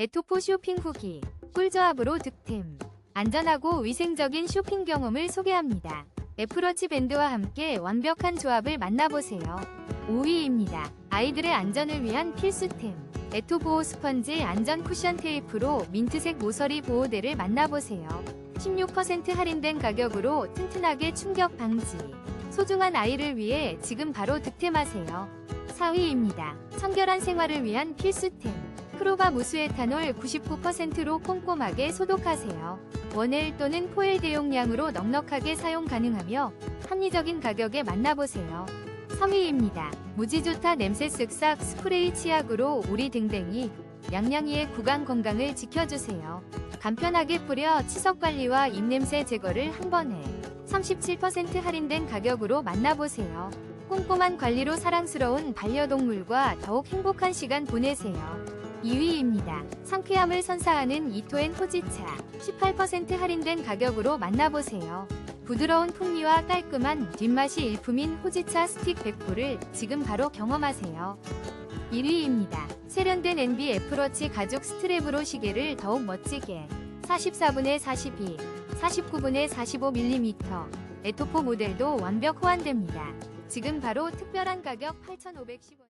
에토포 쇼핑 후기 꿀조합으로 득템 안전하고 위생적인 쇼핑 경험을 소개합니다. 애플워치 밴드와 함께 완벽한 조합을 만나보세요. 5위입니다. 아이들의 안전을 위한 필수템 에토 보호 스펀지 안전 쿠션 테이프로 민트색 모서리 보호대를 만나보세요. 16% 할인된 가격으로 튼튼하게 충격 방지. 소중한 아이를 위해 지금 바로 득템하세요. 4위입니다. 청결한 생활을 위한 필수템. 크로바 무수 에탄올 99%로 꼼꼼하게 소독하세요. 원엘 또는 포엘 대용량으로 넉넉하게 사용 가능하며 합리적인 가격에 만나보세요. 3위입니다. 무지좋다 냄새 쓱싹 스프레이 치약으로 우리 댕댕이 양양이의 구강 건강을 지켜주세요. 간편하게 뿌려 치석 관리와 입냄새 제거를 한 번에 37% 할인된 가격으로 만나보세요. 꼼꼼한 관리로 사랑스러운 반려동물과 더욱 행복한 시간 보내세요. 2위입니다. 상쾌함을 선사하는 이토엔 호지차 18% 할인된 가격으로 만나보세요. 부드러운 풍미와 깔끔한 뒷맛이 일품인 호지차 스틱 100호를 지금 바로 경험하세요. 1위입니다. 세련된 NB 애플워치 가죽 스트랩으로 시계를 더욱 멋지게 44분의 42, 49분의 45mm 에토포 모델도 완벽 호환됩니다. 지금 바로 특별한 가격 8,510원